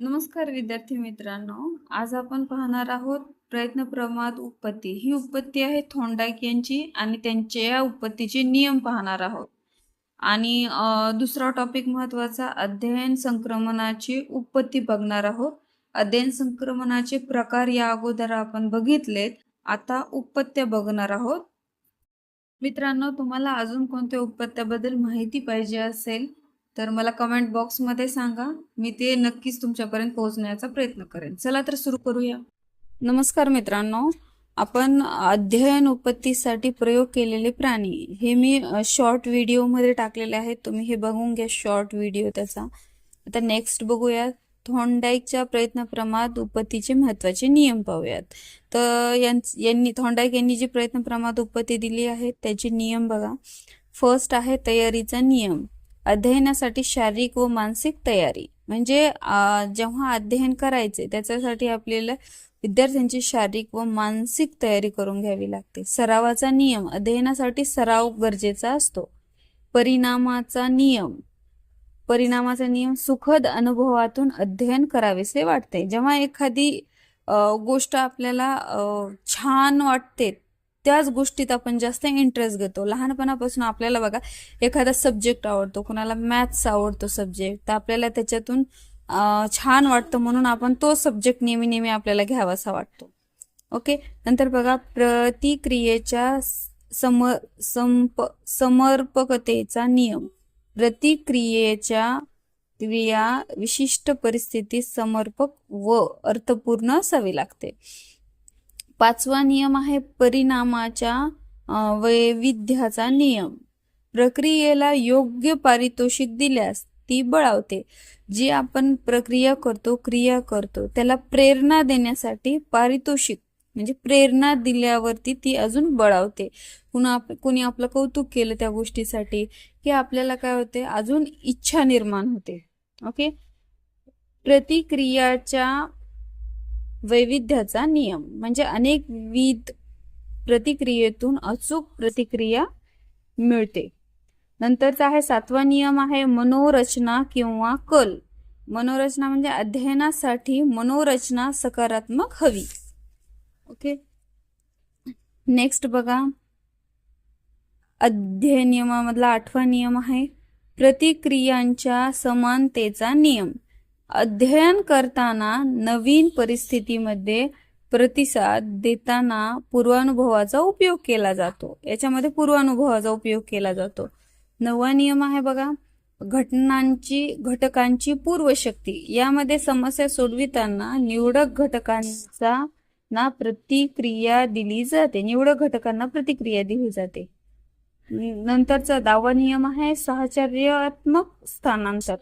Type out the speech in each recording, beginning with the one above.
नमस्कार विद्यार्थी मित्रांनो. आज आपण पाहणार आहोत प्रयत्न प्रमाद उत्पत्ती ही उत्पत्ती आहे थोंडाईक यांची आणि त्यांच्या या उत्पत्तीचे नियम पाहणार आहोत. आणि दुसरा टॉपिक महत्त्वाचा अध्ययन संक्रमणाची उत्पत्ती बघणार आहोत. अध्ययन संक्रमणाचे प्रकार या अगोदर आपण बघितलेत. आता उत्पत्त्या बघणार आहोत. मित्रांनो तुम्हाला अजून कोणत्या उत्पत्त्याबद्दल माहिती पाहिजे असेल तर मला कमेंट बॉक्समध्ये सांगा. मी ते नक्कीच तुमच्यापर्यंत पोहोचण्याचा प्रयत्न करेन. चला तर सुरू करूया. नमस्कार मित्रांनो. आपण अध्ययन उत्पत्तीसाठी प्रयोग केलेले प्राणी हे मी शॉर्ट व्हिडिओमध्ये टाकलेले आहेत. तुम्ही हे बघून घ्या शॉर्ट व्हिडिओ त्याचा. आता नेक्स्ट बघूया थॉन्डाईकच्या प्रयत्नप्रमात उत्पत्तीचे महत्त्वाचे नियम पाहूयात. तर यांनी थॉन्डाईक यांनी जी प्रयत्नप्रमात उत्पत्ती दिली आहे त्याचे नियम बघा. फर्स्ट आहे तयारीचा नियम. अध्ययनासाठी शारीरिक व मानसिक तयारी. म्हणजे जेव्हा अध्ययन करायचे त्याच्यासाठी आपल्याला विद्यार्थ्यांची शारीरिक व मानसिक तयारी करून घ्यावी लागते. सरावाचा नियम अध्ययनासाठी सराव गरजेचा असतो. परिणामाचा नियम परिणामाचा नियम सुखद अनुभवातून अध्ययन करावेसे वाटते. जेव्हा एखादी गोष्ट आपल्याला छान वाटते त्याच गोष्टीत आपण जास्त इंटरेस्ट घेतो. लहानपणापासून आपल्याला बघा एखादा सब्जेक्ट आवडतो कुणाला मॅथ्स आवडतो सब्जेक्ट तर आपल्याला त्याच्यातून छान वाटतं म्हणून आपण तो सब्जेक्ट नेहमी नेहमी आपल्याला घ्यावासा वाटतो. ओके नंतर बघा प्रतिक्रियेच्या सम संप समर्पकतेचा नियम. प्रतिक्रियेच्या क्रिया विशिष्ट परिस्थितीत समर्पक व अर्थपूर्ण असावी लागते. पाचवा नियम आहे परिणामाच्या वैविध्याचा नियम. प्रक्रियेला योग्य पारितोषिक दिल्यास ती बळावते. जी आपण प्रक्रिया करतो क्रिया करतो त्याला प्रेरणा देण्यासाठी पारितोषिक म्हणजे प्रेरणा दिल्यावरती ती अजून बळावते. कुणा आप कोणी आपलं कौतुक केलं त्या गोष्टीसाठी की आपल्याला काय होते अजून इच्छा निर्माण होते. ओके? प्रतिक्रियाच्या वैविध्याचा नियम. म्हणजे अनेक विध प्रतिक्रियेतून अचूक प्रतिक्रिया मिळते. नंतरचा आहे सातवा नियम आहे मनोरचना किंवा कल. मनोरचना म्हणजे अध्ययनासाठी मनोरचना सकारात्मक हवी. ओके? नेक्स्ट बघा. अध्ययन नियमामधला आठवा नियम आहे प्रतिक्रियांच्या समानतेचा नियम. अध्ययन करताना नवीन परिस्थितीमध्ये प्रतिसाद देताना पूर्वानुभवाचा उपयोग केला जातो. याच्यामध्ये पूर्वानुभवाचा उपयोग केला जातो. नवा नियम आहे बघा घटनांची घटकांची पूर्वशक्ती. यामध्ये समस्या सोडविताना निवडक घटकांचा ना प्रतिक्रिया दिली जाते. निवडक घटकांना प्रतिक्रिया दिली जाते. नंतरचा दावा नियम आहे साहचर्यात्मक स्थानांतर.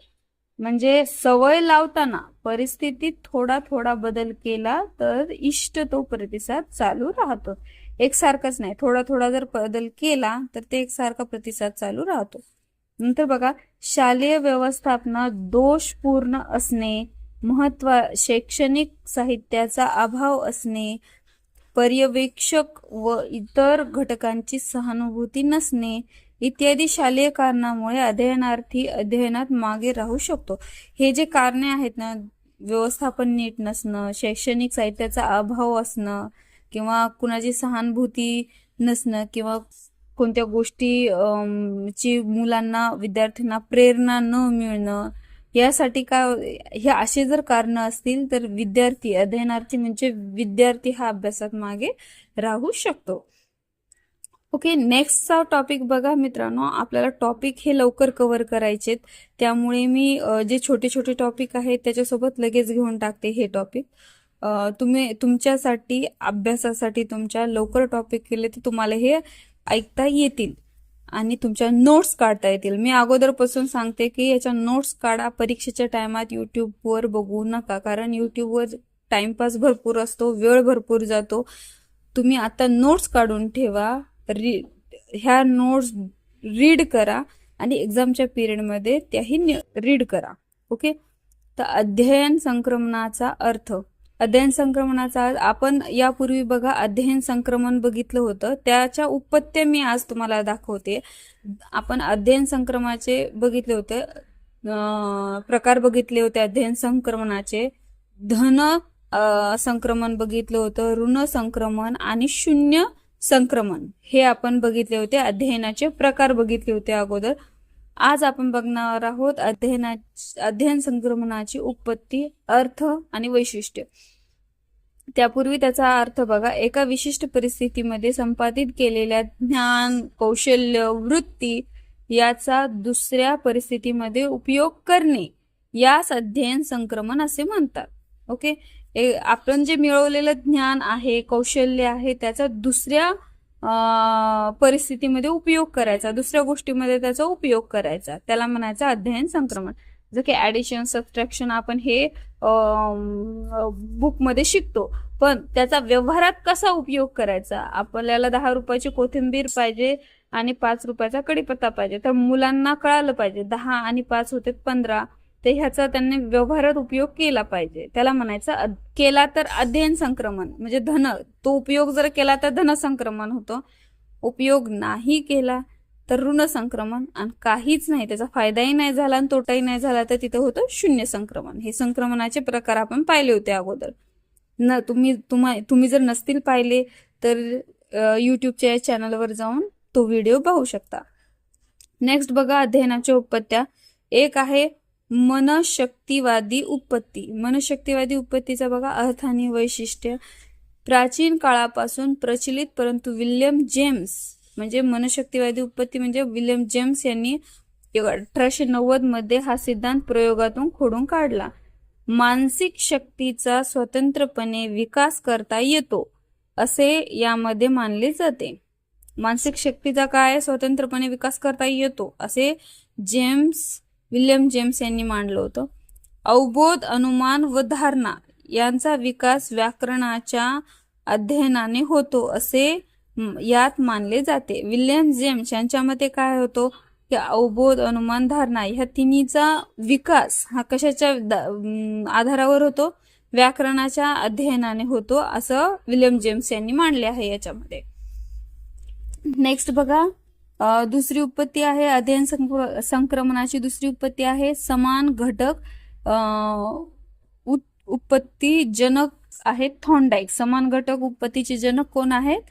म्हणजे सवय लावताना परिस्थितीत थोडा थोडा बदल केला तर इष्ट तो प्रतिसाद चालू राहतो. एकसारखाच नाही. थोडा थोडा जर बदल केला तर ते एकसारखा प्रतिसाद चालू राहतो. नंतर बघा शालेय व्यवस्थापनात दोषपूर्ण असणे महत्त्व शैक्षणिक साहित्याचा अभाव असणे पर्यवेक्षक व इतर घटकांची सहानुभूती नसणे इत्यादी शालेय कारणामुळे अध्ययनार्थी अध्ययनात मागे राहू शकतो. हे जे कारणे आहेत ना व्यवस्थापन नीट नसणं शैक्षणिक साहित्याचा अभाव असणं किंवा कुणाची सहानुभूती नसणं किंवा कोणत्या गोष्टी ची मुलांना विद्यार्थ्यांना प्रेरणा न मिळणं यासाठी का हे असे जर कारण असतील तर विद्यार्थी अध्ययनार्थी म्हणजे विद्यार्थी हा अभ्यासात मागे राहू शकतो. ओके नेक्स्टचा टॉपिक बघा मित्रांनो. आपल्याला टॉपिक हे लवकर कव्हर करायचेत. त्यामुळे मी जे छोटे छोटे टॉपिक आहेत त्याच्यासोबत लगेच घेऊन टाकते हे टॉपिक तुम्ही तुमच्यासाठी अभ्यासासाठी तुमच्या लवकर टॉपिक केले तर तुम्हाला हे ऐकता येतील. आणि तुमच्या नोट्स काढता येतील. मी अगोदरपासून सांगते की याच्या नोट्स काढा. परीक्षेच्या टायमात यूट्यूबवर बघू नका. कारण यूट्यूबवर टाइमपास भरपूर असतो वेळ भरपूर जातो. तुम्ही आता नोट्स काढून ठेवा. री ह्या नोट्स रीड करा आणि एक्झामच्या पिरियडमध्ये त्याही रीड करा ओके? तर अध्ययन संक्रमणाचा अर्थ अध्ययन संक्रमणाचा आपण यापूर्वी बघा अध्ययन संक्रमण बघितलं होतं त्याच्या उपत्य मी आज तुम्हाला दाखवते. आपण अध्ययन संक्रमणाचे बघितले होते प्रकार बघितले होते अध्ययन संक्रमणाचे धन संक्रमण बघितलं होतं ऋण संक्रमण आणि शून्य संक्रमण. हे आपण बघितले होते अध्ययनाचे प्रकार बघितले होते अगोदर. आज आपण बघणार आहोत अध्ययना अध्ययन संक्रमणाची उत्पत्ती अर्थ आणि वैशिष्ट्य. त्यापूर्वी त्याचा अर्थ बघा. एका विशिष्ट परिस्थितीमध्ये संपादित केलेल्या ज्ञान कौशल्य वृत्ती याचा दुसऱ्या परिस्थितीमध्ये उपयोग करणे. यास अध्ययन संक्रमण असे म्हणतात. ओके? आपण जे मिळवलेलं ज्ञान आहे कौशल्य आहे त्याचा दुसऱ्या परिस्थितीमध्ये उपयोग करायचा. दुसऱ्या गोष्टीमध्ये त्याचा उपयोग करायचा. त्याला म्हणायचं अध्ययन संक्रमण. जसं की ऍडिशन सबस्ट्रॅक्शन आपण हे बुकमध्ये शिकतो. पण त्याचा व्यवहारात कसा उपयोग करायचा? आपल्याला दहा रुपयाची कोथिंबीर पाहिजे आणि पाच रुपयाचा कढीपत्ता पाहिजे. तर मुलांना कळालं पाहिजे. दहा आणि पाच होते पंधरा. ते ह्याचा त्यांनी व्यवहारात उपयोग केला पाहिजे. त्याला म्हणायचं केला तर अध्ययन संक्रमण म्हणजे धन. तो उपयोग जर केला तर धन संक्रमण होतं. उपयोग नाही केला तर ऋण संक्रमण आणि काहीच नाही त्याचा फायदाही नाही झाला आणि तोटाही नाही झाला तर तिथं होतं शून्य संक्रमण. हे संक्रमणाचे प्रकार आपण पाहिले होते अगोदर. न तुम्ही तुम्हा तुम्ही जर नसतील पाहिले तर यूट्यूबच्या या चॅनलवर जाऊन तो व्हिडिओ पाहू शकता. नेक्स्ट बघा अध्ययनाच्या उत्पत्त्या एक आहे मनशक्तिवादी उत्पत्ती. मनशक्तिवादी उत्पत्तीचा बघा अर्थ आणि वैशिष्ट्य. प्राचीन काळापासून प्रचलित परंतु विल्यम जेम्स म्हणजे मनशक्तिवादी उत्पत्ती म्हणजे विल्यम जेम्स यांनी अठराशे नव्वदमध्ये हा सिद्धांत प्रयोगातून खोडून काढला. मानसिक शक्तीचा स्वतंत्रपणे विकास करता येतो असे यामध्ये मानले जाते. मानसिक शक्तीचा काय? स्वतंत्रपणे विकास करता येतो असे जेम्स विल्यम जेम्स यांनी मांडलं होतं. अवबोध अनुमान व धारणा यांचा विकास व्याकरणाच्या अध्ययनाने होतो असे यात मानले जाते. विल्यम जेम्स यांच्या मते काय होतो? की अवबोध अनुमान धारणा ह्या तिन्हीचा विकास हा कशाच्या आधारावर होतो? व्याकरणाच्या अध्ययनाने होतो असं विल्यम जेम्स यांनी मांडले आहे याच्यामध्ये. नेक्स्ट बघा. दुसरी उत्पत्ती आहे अध्ययन संक्र- संक्रमणाची दुसरी उत्पत्ती आहे समान घटक उत्पत्ती जनक आहेत थॉन्डाईक. समान घटक उत्पत्तीचे जनक कोण आहेत?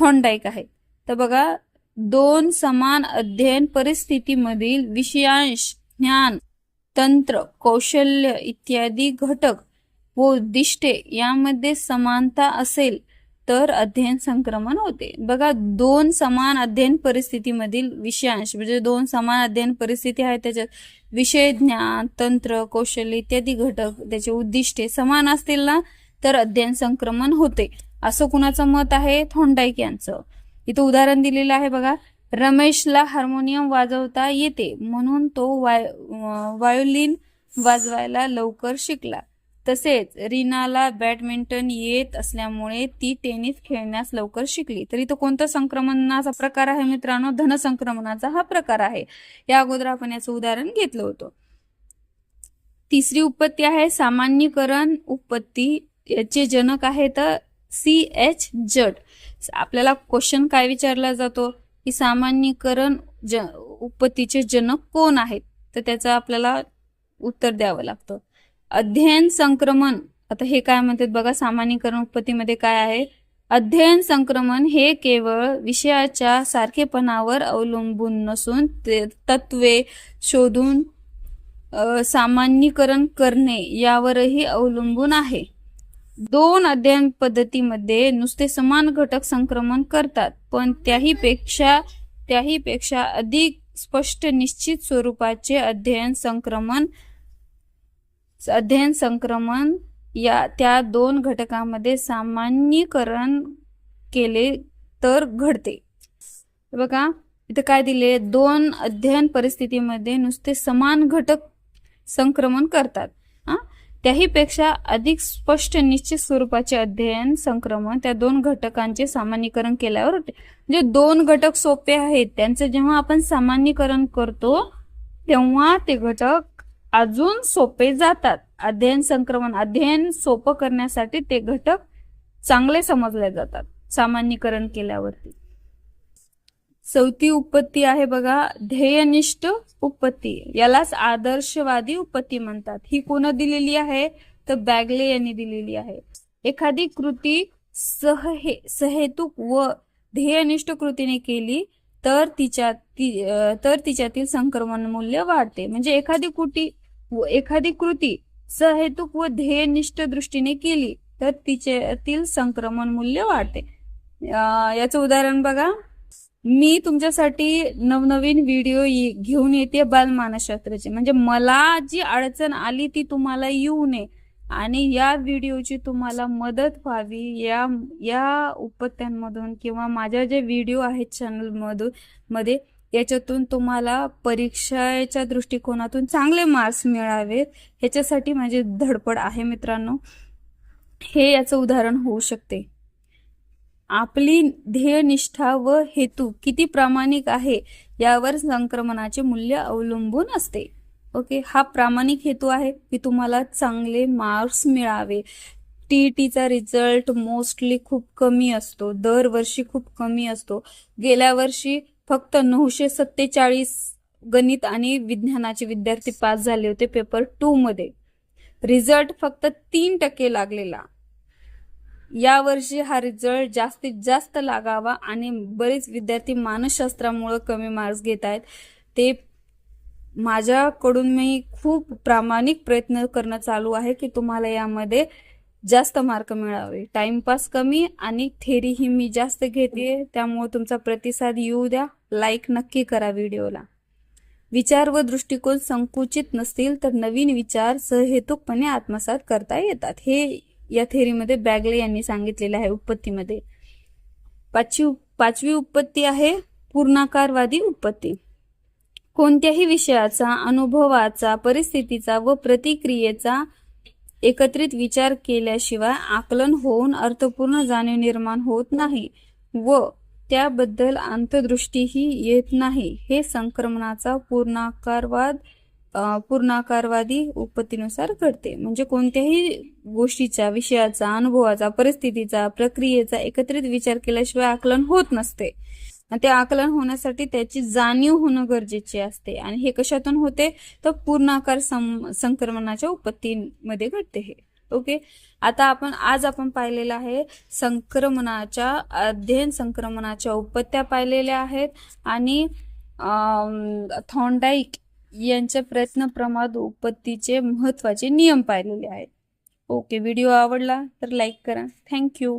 थॉन्डाईक आहेत. तर बघा दोन समान अध्ययन परिस्थितीमधील विषयांश ज्ञान तंत्र कौशल्य इत्यादी घटक व उद्दिष्टे यामध्ये समानता असेल. तर अध्ययन संक्रमण होते. बघा दोन समान अध्ययन परिस्थितीमधील विषयांश म्हणजे दोन समान अध्ययन परिस्थिती आहे त्याच्यात. विषय ज्ञान तंत्र कौशल्य इत्यादी घटक त्याचे उद्दिष्टे समान असतील ना तर अध्ययन संक्रमण होते. असं कुणाचं मत आहे? थोंडाईक यांचं. इथं उदाहरण दिलेलं आहे बघा. रमेशला हार्मोनियम वाजवता येते म्हणून तो वाय अं, व्हायोलिन वाजवायला लवकर शिकला. तसेच रीनाला बॅडमिंटन येत असल्यामुळे ती टेनिस खेळण्यास लवकर शिकली. तर इथं कोणता संक्रमणाचा प्रकार आहे मित्रांनो? धनसंक्रमणाचा हा प्रकार आहे. या अगोदर आपण याचं उदाहरण घेतलं होतं. तिसरी उत्पत्ती आहे सामान्यीकरण उत्पत्ती. याचे जनक आहेत सी एच जट आपल्याला क्वेश्चन काय विचारला जातो? की सामान्यीकरण ज उत्पत्तीचे जनक कोण आहेत? तर त्याचं आपल्याला उत्तर द्यावं लागतं. अध्ययन संक्रमण आता हे काय म्हणतात बघा सामान्यीकरण उत्पत्तीमध्ये काय आहे? अध्ययन संक्रमण हे केवळ विषयाच्या सारखेपणावर अवलंबून नसून ते तत्वे शोधून सामान्यीकरण करणे यावरही अवलंबून आहे. दोन अध्ययन पद्धतीमध्ये नुसते समान घटक संक्रमण करतात पण त्याहीपेक्षा त्याहीपेक्षा अधिक स्पष्ट निश्चित स्वरूपाचे अध्ययन संक्रमण अध्ययन संक्रमण या त्या दोन घटकामध्ये सामान्यीकरण केले तर घडते. बघा इथं काय दिले? दोन अध्ययन परिस्थितीमध्ये नुसते समान घटक संक्रमण करतात. हा? त्याहीपेक्षा अधिक स्पष्ट निश्चित स्वरूपाचे अध्ययन संक्रमण त्या दोन घटकांचे सामान्यीकरण केल्यावर होते. म्हणजे दोन घटक सोपे आहेत. त्यांचं जेव्हा आपण सामान्यीकरण करतो तेव्हा ते घटक अजून सोपे जातात. अध्ययन संक्रमण अध्ययन सोपं करण्यासाठी ते घटक चांगले समजले जातात सामान्यकरण केल्यावरती. चौथी उत्पत्ती आहे बघा ध्येयनिष्ठ उत्पत्ती. यालाच आदर्शवादी उत्पत्ती म्हणतात. ही कोण दिलेली आहे? तर बॅगले यांनी दिलेली आहे. एखादी कृती सहे सहेतुक व ध्येयनिष्ठ कृतीने केली तर तिच्या ती तर तिच्यातील संक्रमण मूल्य वाढते. म्हणजे एखादी कृती व एखादी कृती सहेतुक व ध्येयनिष्ठ दृष्टीने केली तर तिच्यातील संक्रमण मूल्य वाढते. याचं उदाहरण बघा. मी तुमच्यासाठी नवनवीन व्हिडिओ घेऊन येते बालमानसशास्त्राचे. म्हणजे मला जी अडचण आली ती तुम्हाला येऊ नये. आणि या व्हिडिओची तुम्हाला मदत व्हावी. या या उपत्यांमधून किंवा माझ्या जे व्हिडिओ आहेत चॅनलमधून मध्ये याच्यातून तुम्हाला परीक्षेच्या दृष्टिकोनातून चांगले मार्क्स मिळावेत ह्याच्यासाठी माझी धडपड आहे मित्रांनो. हे याचं उदाहरण होऊ शकते. आपली ध्येयनिष्ठा व हेतू किती प्रामाणिक आहे यावर संक्रमणाचे मूल्य अवलंबून असते. ओके? हा प्रामाणिक हेतू आहे की तुम्हाला चांगले मार्क्स मिळावे. टी टीचा रिझल्ट मोस्टली खूप कमी असतो. दरवर्षी खूप कमी असतो. गेल्या वर्षी फक्त नऊशे सत्तेचाळीस गणित आणि विज्ञानाचे विद्यार्थी पास झाले होते पेपर टू मध्ये. रिझल्ट फक्त तीन टक्के लागलेला. यावर्षी हा रिझल्ट जास्तीत जास्त लागावा आणि बरेच विद्यार्थी मानसशास्त्रामुळे कमी मार्क्स घेत आहेत. ते माझ्याकडून मी खूप प्रामाणिक प्रयत्न करणं चालू आहे की तुम्हाला यामध्ये जास्त मार्क मिळावे. टाइमपास कमी आणि थेरी ही मी जास्त घेते. त्यामुळे तुमचा प्रतिसाद येऊ द्या. लाईक नक्की करा व्हिडिओला. विचार व दृष्टिकोन संकुचित नसतील तर नवीन विचार सहहेतुकपणे आत्मसात करता येतात. हे या थेरीमध्ये बॅगले यांनी सांगितलेलं आहे उत्पत्तीमध्ये. पाचवी पाचवी उत्पत्ती आहे पूर्णाकारवादी उत्पत्ती. कोणत्याही विषयाचा अनुभवाचा परिस्थितीचा व प्रतिक्रियेचा एकत्रित विचार केल्याशिवाय आकलन होऊन अर्थपूर्ण जाणीव निर्माण होत नाही व त्याबद्दल अंतदृष्टीही येत नाही. हे संक्रमणाचा पूर्णाकारवाद पूर्णाकारवादी उत्पत्तीनुसार घडते. म्हणजे कोणत्याही गोष्टीचा विषयाचा अनुभवाचा परिस्थितीचा प्रक्रियेचा एकत्रित विचार केल्याशिवाय आकलन होत नसते. आणि ते आकलन होण्यासाठी त्याची जाणीव होणं गरजेचे असते. आणि हे कशातून होते? तर पूर्णाकार सं संक्रमणाच्या उत्पत्तीमध्ये घडते हे. ओके? आता आपण आज आपण पाहिलेलं आहे संक्रमणाच्या अध्ययन संक्रमणाच्या उत्पत्त्या पाहिलेल्या आहेत. आणि थॉन्डाईक यांच्या प्रयत्न प्रमाद उत्पत्तीचे महत्त्वाचे नियम पाहिलेले आहेत. ओके? व्हिडिओ आवडला तर लाईक करा. थँक्यू.